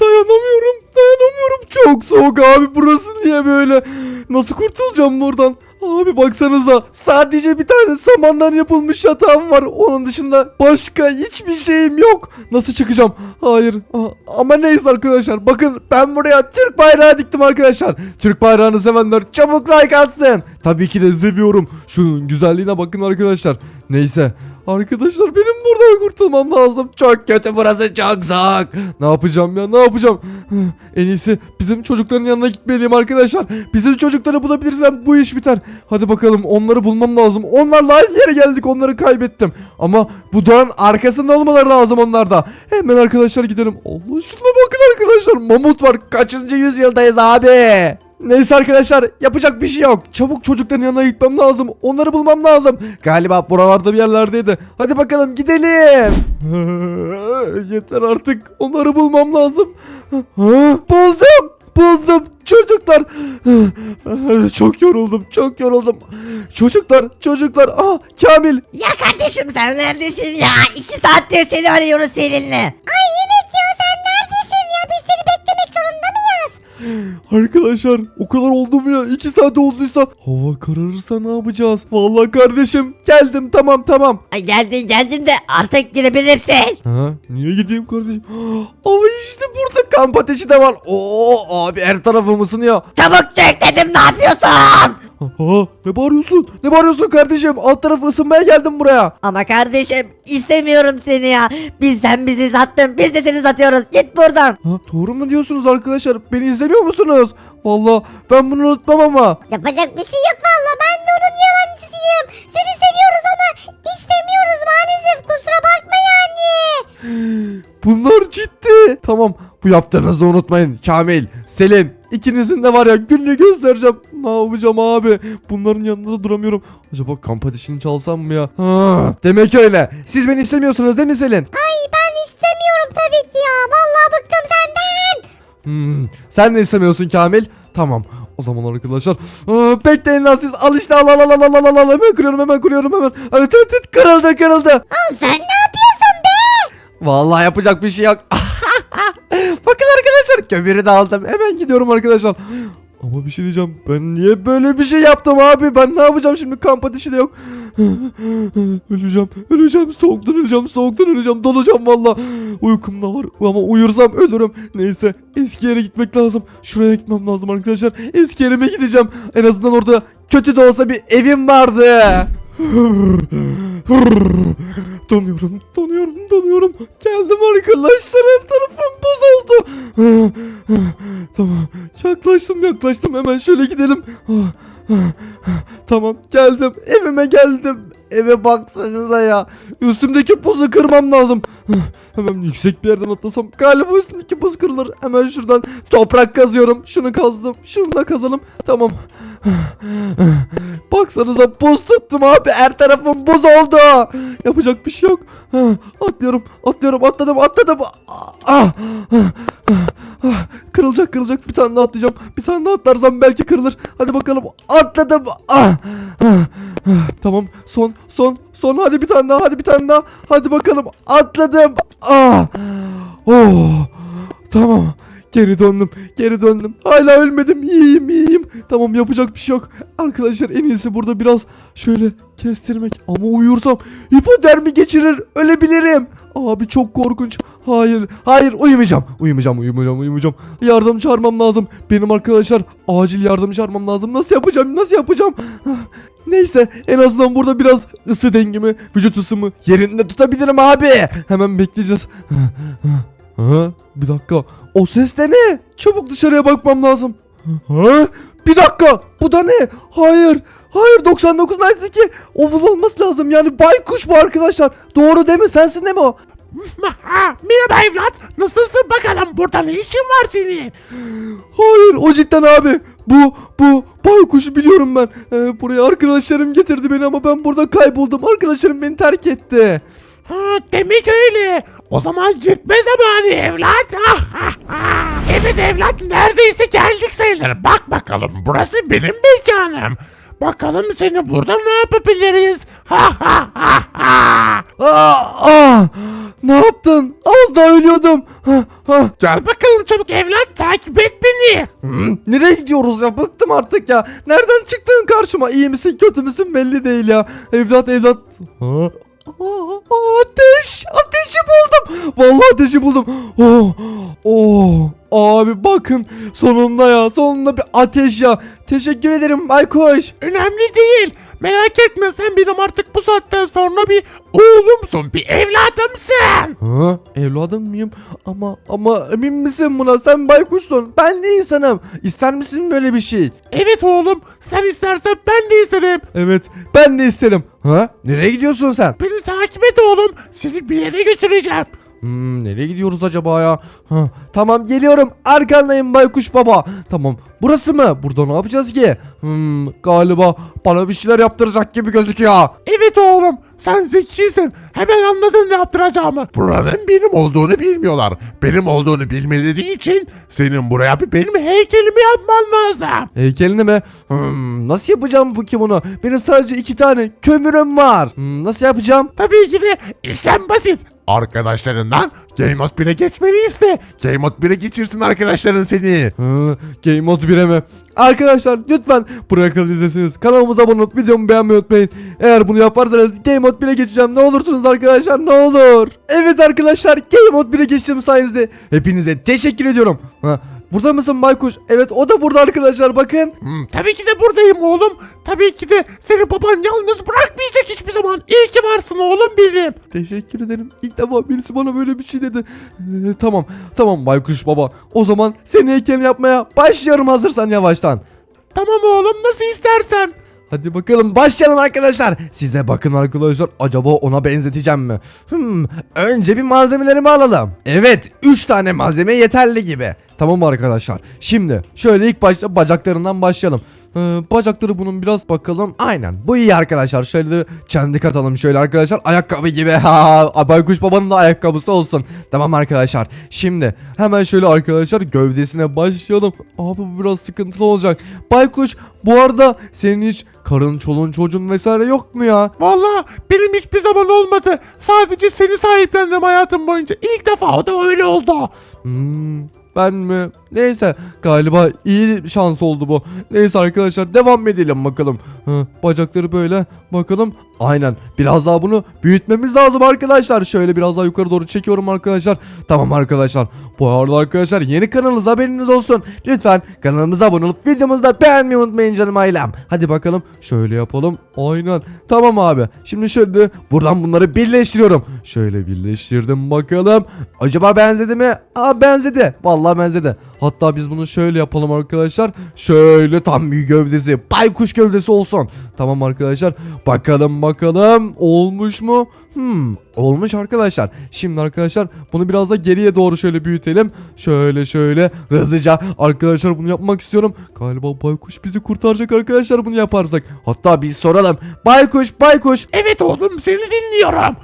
Dayanamıyorum, dayanamıyorum. Çok soğuk abi burası niye böyle? Nasıl kurtulacağım buradan? Abi baksanıza sadece bir tane samandan yapılmış yatağım var. Onun dışında başka hiçbir şeyim yok. Nasıl çıkacağım? Hayır. A- Ama neyse arkadaşlar. Bakın ben buraya Türk bayrağı diktim arkadaşlar. Türk bayrağını sevenler çabuk like atsın. Tabii ki de seviyorum. Şunun güzelliğine bakın arkadaşlar. Neyse. Arkadaşlar benim buradan kurtulmam lazım. Çok kötü burası çok soğuk. Ne yapacağım ya ne yapacağım? En iyisi bizim çocukların yanına gitmeliyim arkadaşlar. Bizim çocukları bulabilirsem bu iş biter. Hadi bakalım onları bulmam lazım. Onlarla aynı yere geldik onları kaybettim. Ama bu dağın arkasında olmaları lazım onlarda. Hemen arkadaşlar gidelim. Allah şuna bakın arkadaşlar. Mamut var. Kaçıncı yüzyıldayız abi? Neyse arkadaşlar yapacak bir şey yok. Çabuk çocukların yanına gitmem lazım. Onları bulmam lazım. Galiba buralarda bir yerlerdeydi. Hadi bakalım gidelim. Yeter artık. Onları bulmam lazım. Buldum. Buldum. Çocuklar. Çok yoruldum. Çok yoruldum. Çocuklar. Çocuklar. Ah Kamil. Ya kardeşim sen neredesin ya? İki saattir seni arıyoruz seninle. Ay Arkadaşlar o kadar oldu mu ya? 2 saat olduysa hava kararırsa ne yapacağız? Vallahi kardeşim geldim tamam tamam. Ay geldin geldin de artık girebilirsin. Ha niye gideyim kardeşim? Ama işte burada kamp ateşi de var. Oo abi her tarafım ısınıyor. Çabuk çık dedim ne yapıyorsun? Ha ne bağırıyorsun? Ne bağırıyorsun kardeşim? Alt tarafı ısınmaya geldim buraya. Ama kardeşim istemiyorum seni ya. Biz sen bizi sattın biz de seni satıyoruz. Git buradan. Ha doğru mu diyorsunuz arkadaşlar? Beni izlemiyor musunuz? Vallahi ben bunu unutmam ama. Yapacak bir şey yok valla ben de onun yalancısıyım. Seni Tamam bu yaptığınızı unutmayın. Kamil, Selim ikinizin de var ya gününü göstereceğim. Ne yapacağım abi? Bunların yanında da duramıyorum. Acaba kamp ateşini çalsam mı ya? Ha, demek öyle. Siz beni istemiyorsunuz değil mi Selin? Ay ben istemiyorum tabii ki ya. Vallahi bıktım senden. Hmm, sen de istemiyorsun Kamil. Tamam. O zaman arkadaşlar aa, bekleyin lan siz al işte al al al al al al al hemen kırıyorum hemen kırıyorum hemen evet evet, evet kırıldı kırıldı Aa, sen ne yapıyorsun be? Vallahi yapacak bir şey yok. Bakın arkadaşlar kömürü de aldım. Hemen gidiyorum arkadaşlar. Ama bir şey diyeceğim. Ben niye böyle bir şey yaptım abi? Ben ne yapacağım şimdi? Kamp ateşi de yok. öleceğim. Öleceğim. Soğuktan öleceğim. Soğuktan öleceğim. Dolacağım valla. Uykum da var. Ama uyursam ölürüm. Neyse. Eski yere gitmek lazım. Şuraya gitmem lazım arkadaşlar. Eski yerime gideceğim. En azından orada kötü de olsa bir evim vardı. donuyorum, donuyorum, donuyorum. Geldim arkadaşlar, her tarafım buz oldu. tamam, yaklaştım, yaklaştım. Hemen şöyle gidelim. tamam, geldim. Evime geldim. Eve baksanıza ya. Üstümdeki buzu kırmam lazım. Hemen yüksek bir yerden atlasam galiba üstümdeki buz kırılır. Hemen şuradan toprak kazıyorum. Şunu kazdım. Şunu da kazalım. Tamam. Baksanıza buz tuttum abi. Her tarafım buz oldu. Yapacak bir şey yok. Atlıyorum. Atlıyorum. Atladım. Atladım. Ah, ah, Kırılacak kırılacak. Bir tane daha atlayacağım. Bir tane daha atlarsam belki kırılır. Hadi bakalım. Atladım. Ah, ah, ah. Tamam. Son son son. Hadi bir tane daha. Hadi bir tane daha. Hadi bakalım. Atladım. Ah. Oh. Tamam. Geri döndüm. Geri döndüm. Hala ölmedim. İyiyim iyiyim. Tamam yapacak bir şey yok. Arkadaşlar en iyisi burada biraz şöyle kestirmek. Ama uyursam hipotermi geçirir. Ölebilirim. Abi çok korkunç. Hayır. Hayır uyumayacağım. Uyumayacağım uyumayacağım uyumayacağım. Yardım çağırmam lazım. Benim arkadaşlar acil yardım çağırmam lazım. Nasıl yapacağım? Nasıl yapacağım? Neyse en azından burada biraz ısı dengemi, vücut ısımı yerinde tutabilirim abi. Hemen bekleyeceğiz. Ha, bir dakika. O ses de ne? Çabuk dışarıya bakmam lazım. Ha? Bir dakika. Bu da ne? Hayır. Hayır 99 Night'daki oval olması lazım. Yani baykuş bu arkadaşlar. Doğru değil mi? Sensin değil mi o? Ha, merhaba evlat. Nasılsın bakalım? Burada ne işin var senin? Hayır o cidden abi. Bu bu baykuşu biliyorum ben. Ee, buraya arkadaşlarım getirdi beni ama ben burada kayboldum. Arkadaşlarım beni terk etti. Ha, demek öyle. O zaman gitme zamanı evlat. evet evlat neredeyse geldik sayılır. Bak bakalım burası benim mekanım. Bakalım seni burada ne yapabiliriz? Ha ha ha ha. Aa, aa, ne yaptın? Az daha ölüyordum. Ha, ha. Gel bakalım çabuk evlat takip et beni. Hmm, Nereye gidiyoruz ya? Bıktım artık ya. Nereden çıktın karşıma? İyi misin kötü müsün belli değil ya. Evlat evlat. Ha? Aa, ateş! Ateşi buldum. Vallahi ateşi buldum. Oh, oh. Abi bakın sonunda ya. Sonunda bir ateş ya. Teşekkür ederim Baykuş. Önemli değil. Merak etme sen benim artık bu saatten sonra bir oğlumsun, bir evladımsın. Ha, evladım mıyım? Ama ama emin misin buna? Sen baykuşsun. Ben de insanım. İster misin böyle bir şey? Evet oğlum, sen istersen ben de isterim. Evet, ben de isterim. Ha? Nereye gidiyorsun sen? Beni takip et oğlum, seni bir yere götüreceğim. Hmm, nereye gidiyoruz acaba ya? Ha, tamam geliyorum. Arkandayım baykuş baba. Tamam. Burası mı? Burada ne yapacağız ki? Hmm, galiba bana bir şeyler yaptıracak gibi gözüküyor. Evet oğlum, sen zekisin. Hemen anladın ne yaptıracağımı. Buranın benim olduğunu bilmiyorlar. Benim olduğunu bilmediği için senin buraya bir benim heykelimi yapman lazım. Heykelini mi? Hmm, nasıl yapacağım bu ki bunu? Benim sadece iki tane kömürüm var. Hmm, nasıl yapacağım? Tabii ki de işlem basit. Arkadaşlarından Game Mode 1'e geçmeni iste. Game Mode 1'e geçirsin arkadaşların seni. Hı, Game Mode 1'e mi? Arkadaşlar lütfen buraya kadar izlesiniz. Kanalımıza abone olup videomu beğenmeyi unutmayın. Eğer bunu yaparsanız Game Mode 1'e geçeceğim. Ne olursunuz arkadaşlar ne olur. Evet arkadaşlar Game Mode 1'e geçtiğim sayenizde hepinize teşekkür ediyorum. Ha, burada mısın Baykuş? Evet o da burada arkadaşlar bakın. Hmm, tabii ki de buradayım oğlum. Tabii ki de seni baban yalnız bırakmayacak hiçbir zaman. İyi ki varsın oğlum benim. Teşekkür ederim. İlk defa birisi bana böyle bir şey dedi. Ee, tamam tamam Baykuş baba. O zaman senin heykelini yapmaya başlıyorum hazırsan yavaştan. Tamam oğlum nasıl istersen. Hadi bakalım başlayalım arkadaşlar. Siz de bakın arkadaşlar acaba ona benzeteceğim mi? Hmm, önce bir malzemelerimi alalım. Evet 3 tane malzeme yeterli gibi. Tamam arkadaşlar. Şimdi şöyle ilk başta bacaklarından başlayalım. Ee, bacakları bunun biraz bakalım. Aynen bu iyi arkadaşlar. Şöyle de çendik atalım şöyle arkadaşlar. Ayakkabı gibi. Ha, Baykuş babanın da ayakkabısı olsun. Tamam arkadaşlar. Şimdi hemen şöyle arkadaşlar gövdesine başlayalım. Abi bu biraz sıkıntılı olacak. Baykuş bu arada senin hiç karın çoluğun çocuğun vesaire yok mu ya? Vallahi benim hiçbir zaman olmadı. Sadece seni sahiplendim hayatım boyunca. İlk defa o da öyle oldu. Hmm, ben mi? Neyse galiba iyi şans oldu bu. Neyse arkadaşlar devam edelim bakalım. Hı, bacakları böyle bakalım. Aynen biraz daha bunu büyütmemiz lazım arkadaşlar. Şöyle biraz daha yukarı doğru çekiyorum arkadaşlar. Tamam arkadaşlar. Bu arada arkadaşlar yeni kanalınız haberiniz olsun. Lütfen kanalımıza abone olup videomuzu da beğenmeyi unutmayın canım ailem. Hadi bakalım şöyle yapalım. Aynen. Tamam abi. Şimdi şöyle buradan bunları birleştiriyorum. Şöyle birleştirdim bakalım. Acaba benzedi mi? Aa benzedi. Vallahi benzedi. Hatta biz bunu şöyle yapalım arkadaşlar. Şöyle tam bir gövdesi. Baykuş gövdesi olsun. Tamam arkadaşlar. Bakalım bakalım. Olmuş mu? Hmm. Olmuş arkadaşlar. Şimdi arkadaşlar bunu biraz da geriye doğru şöyle büyütelim. Şöyle şöyle hızlıca arkadaşlar bunu yapmak istiyorum. Galiba baykuş bizi kurtaracak arkadaşlar bunu yaparsak. Hatta bir soralım. Baykuş baykuş. Evet oğlum seni dinliyorum.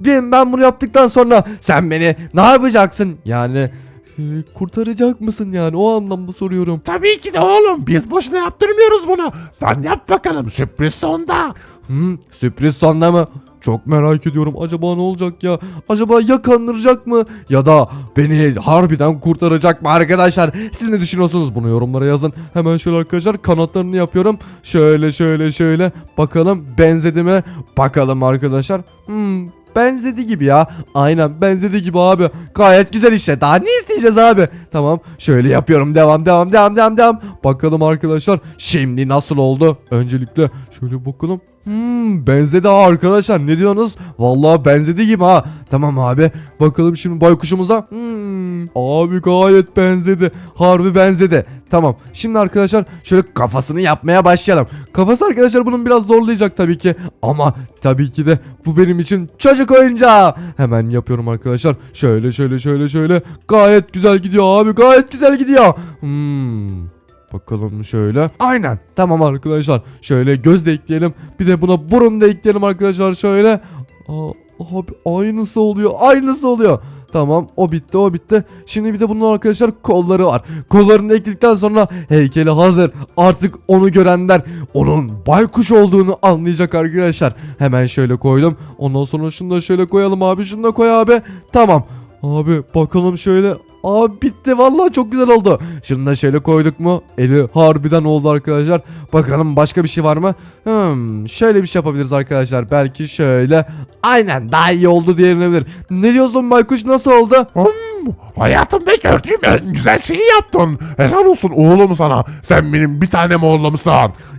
Ben, ben bunu yaptıktan sonra sen beni ne yapacaksın? Yani e, kurtaracak mısın yani o anlamda soruyorum. Tabii ki de oğlum biz boşuna yaptırmıyoruz bunu. Sen yap bakalım sürpriz sonda. Hmm, sürpriz sonda mı? Çok merak ediyorum. Acaba ne olacak ya? Acaba ya kandıracak mı? Ya da beni harbiden kurtaracak mı arkadaşlar? Siz ne düşünüyorsunuz? Bunu yorumlara yazın. Hemen şöyle arkadaşlar kanatlarını yapıyorum. Şöyle şöyle şöyle. Bakalım benzedi mi? Bakalım arkadaşlar. Hmm, benzedi gibi ya. Aynen benzedi gibi abi. Gayet güzel işte. Daha ne isteyeceğiz abi? Tamam. Şöyle yapıyorum. Devam devam devam devam devam. Bakalım arkadaşlar. Şimdi nasıl oldu? Öncelikle şöyle bakalım. Hmm, benzedi ha arkadaşlar ne diyorsunuz? Vallahi benzedi gibi ha. Tamam abi. Bakalım şimdi baykuşumuza. Hmm, abi gayet benzedi. Harbi benzedi. Tamam. Şimdi arkadaşlar şöyle kafasını yapmaya başlayalım. Kafası arkadaşlar bunun biraz zorlayacak tabii ki. Ama tabii ki de bu benim için çocuk oyuncağı. Hemen yapıyorum arkadaşlar. Şöyle şöyle şöyle şöyle. Gayet güzel gidiyor abi. Gayet güzel gidiyor. Hmm. Bakalım şöyle. Aynen. Tamam arkadaşlar. Şöyle göz de ekleyelim. Bir de buna burun da ekleyelim arkadaşlar şöyle. Aa, abi aynısı oluyor. Aynısı oluyor. Tamam o bitti o bitti. Şimdi bir de bunun arkadaşlar kolları var. Kollarını ekledikten sonra heykeli hazır. Artık onu görenler onun baykuş olduğunu anlayacak arkadaşlar. Hemen şöyle koydum. Ondan sonra şunu da şöyle koyalım abi. Şunu da koy abi. Tamam. Abi bakalım şöyle. Abi bitti vallahi çok güzel oldu. Şunu da şöyle koyduk mu? Eli harbiden oldu arkadaşlar. Bakalım başka bir şey var mı? Hmm, şöyle bir şey yapabiliriz arkadaşlar. Belki şöyle. Aynen daha iyi oldu diyebilir. Ne diyorsun Baykuş nasıl oldu? Hmm, hayatımda gördüğüm en güzel şeyi yaptın. Helal olsun oğlum sana. Sen benim bir tanem oğlumsun.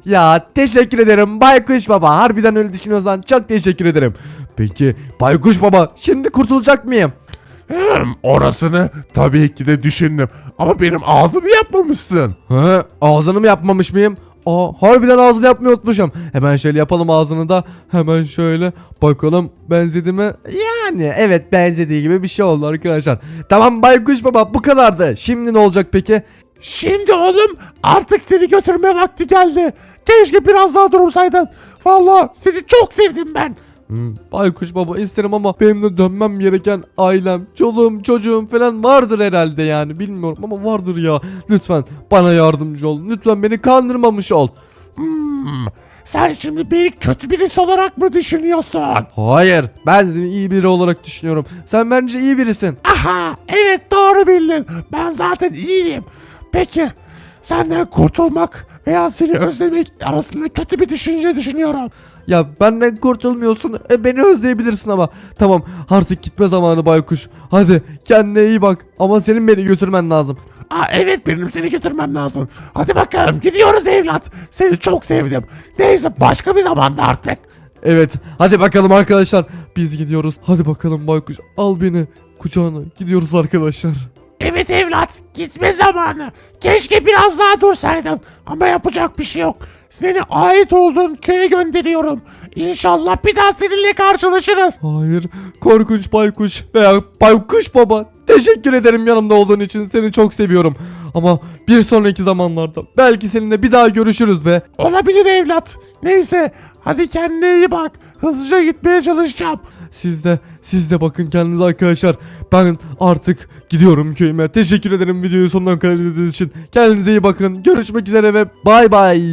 Ya teşekkür ederim Baykuş Baba. Harbiden öyle düşünüyorsan çok teşekkür ederim. Peki Baykuş Baba şimdi kurtulacak mıyım? Hmm, orasını tabii ki de düşündüm. Ama benim ağzımı yapmamışsın. He, ağzını mı yapmamış mıyım? Aa, harbiden ağzını yapmayı unutmuşum. Hemen şöyle yapalım ağzını da. Hemen şöyle bakalım benzedi mi? Yani evet benzediği gibi bir şey oldu arkadaşlar. Tamam Baykuş Baba bu kadardı. Şimdi ne olacak peki? Şimdi oğlum artık seni götürme vakti geldi. Keşke biraz daha dursaydın. Vallahi seni çok sevdim ben. Hmm, Baykuş Baba isterim ama benim de dönmem gereken ailem, çoluğum, çocuğum falan vardır herhalde yani. Bilmiyorum ama vardır ya. Lütfen bana yardımcı ol. Lütfen beni kandırmamış ol. Hmm, sen şimdi beni kötü birisi olarak mı düşünüyorsun? Hayır ben seni iyi biri olarak düşünüyorum. Sen bence iyi birisin. Aha evet doğru bildin. Ben zaten iyiyim. Peki senden kurtulmak veya seni özlemek arasında kötü bir düşünce düşünüyorum. Ya benden kurtulmuyorsun. E, beni özleyebilirsin ama. Tamam artık gitme zamanı baykuş. Hadi kendine iyi bak. Ama senin beni götürmen lazım. Aa, evet benim seni götürmem lazım. Hadi bakalım gidiyoruz evlat. Seni çok sevdim. Neyse başka bir zamanda artık. Evet hadi bakalım arkadaşlar. Biz gidiyoruz. Hadi bakalım baykuş. Al beni kucağına. Gidiyoruz arkadaşlar. Evet evlat gitme zamanı. Keşke biraz daha dursaydın. Ama yapacak bir şey yok. Seni ait olduğun köye gönderiyorum. İnşallah bir daha seninle karşılaşırız. Hayır korkunç baykuş veya baykuş baba. Teşekkür ederim yanımda olduğun için. Seni çok seviyorum. Ama bir sonraki zamanlarda belki seninle bir daha görüşürüz be. Olabilir evlat. Neyse hadi kendine iyi bak. Hızlıca gitmeye çalışacağım. Siz de siz de bakın kendinize arkadaşlar. Ben artık gidiyorum köyüme. Teşekkür ederim videoyu sonuna kadar izlediğiniz için. Kendinize iyi bakın. Görüşmek üzere ve bay bay.